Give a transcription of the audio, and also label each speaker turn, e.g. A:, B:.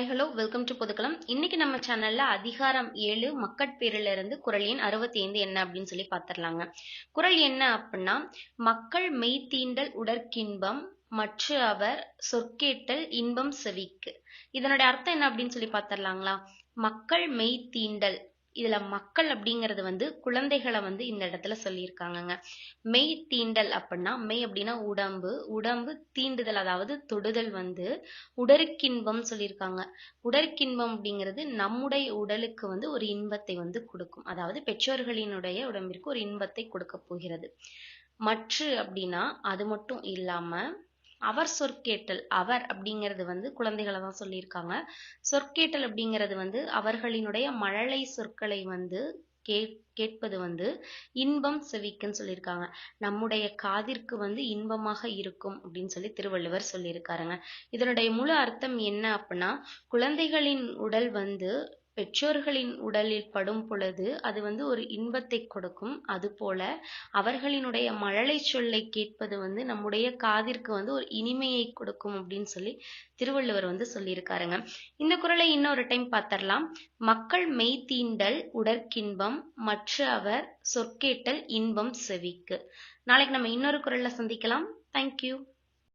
A: Hi hello welcome to Podhukalam இன்னைக்கு நம்ம சேனல்ல அதிகாரம் ஏழு மக்கட்பேரில இருந்து குரல் எண் அறுபத்தி ஐந்து என்ன அப்படின்னு சொல்லி பார்த்துடலாங்க குரல் என்ன அப்படின்னா மக்கள் மெய்த்தீண்டல் உடற்கின்பம் மற்ற அவர் சொற்கேட்டல் இன்பம் செவிக்கு. இதனுடைய அர்த்தம் என்ன அப்படின்னு சொல்லி பார்த்துடலாங்களா மக்கள் மெய்த்தீண்டல். இதுல மக்கள் அப்படிங்கிறது வந்து குழந்தைகளை வந்து இந்த இடத்துல சொல்லியிருக்காங்கங்க. மெய் தீண்டல் அப்படின்னா மெய் அப்படின்னா உடம்பு உடம்பு தீண்டுதல் அதாவது தொடுதல் வந்து உடற்கின்பம் சொல்லியிருக்காங்க. உடற்கின்பம் அப்படிங்கிறது நம்முடைய உடலுக்கு வந்து ஒரு இன்பத்தை வந்து கொடுக்கும். அதாவது பெற்றோர்களினுடைய உடம்பிற்கு ஒரு இன்பத்தை கொடுக்க போகிறது. மற்ற அப்படின்னா அது மட்டும் இல்லாம அவர் சொற்கேட்டல் அவர் அப்படிங்கிறது வந்து குழந்தைகளை தான் சொல்லியிருக்காங்க. சொற்கேட்டல் அப்படிங்கிறது வந்து அவர்களினுடைய மழலை சொற்களை வந்து கே கேட்பது வந்து இன்பம் செவிக்குன்னு சொல்லியிருக்காங்க. நம்முடைய காதிற்கு வந்து இன்பமாக இருக்கும் அப்படின்னு சொல்லி திருவள்ளுவர் சொல்லியிருக்காருங்க. இதனுடைய முழு அர்த்தம் என்ன அப்படின்னா குழந்தைகளின் உடல் வந்து பெற்றோர்களின் உடலில் படும் பொழுது அது வந்து ஒரு இன்பத்தை கொடுக்கும். அதுபோல அவர்களினுடைய மழலை சொல்லை கேட்பது வந்து நம்முடைய காதிற்கு வந்து ஒரு இனிமையை கொடுக்கும் அப்படின்னு சொல்லி திருவள்ளுவர் வந்து சொல்லியிருக்காருங்க. இந்த குரலை இன்னொரு டைம் பார்த்தரலாம் மக்கள் மெய்தீண்டல் உடற்கின்பம் மற்ற அவர் சொற்கேட்டல் இன்பம் செவிக்கு. நாளைக்கு நம்ம இன்னொரு குரல்ல சந்திக்கலாம். தேங்க்யூ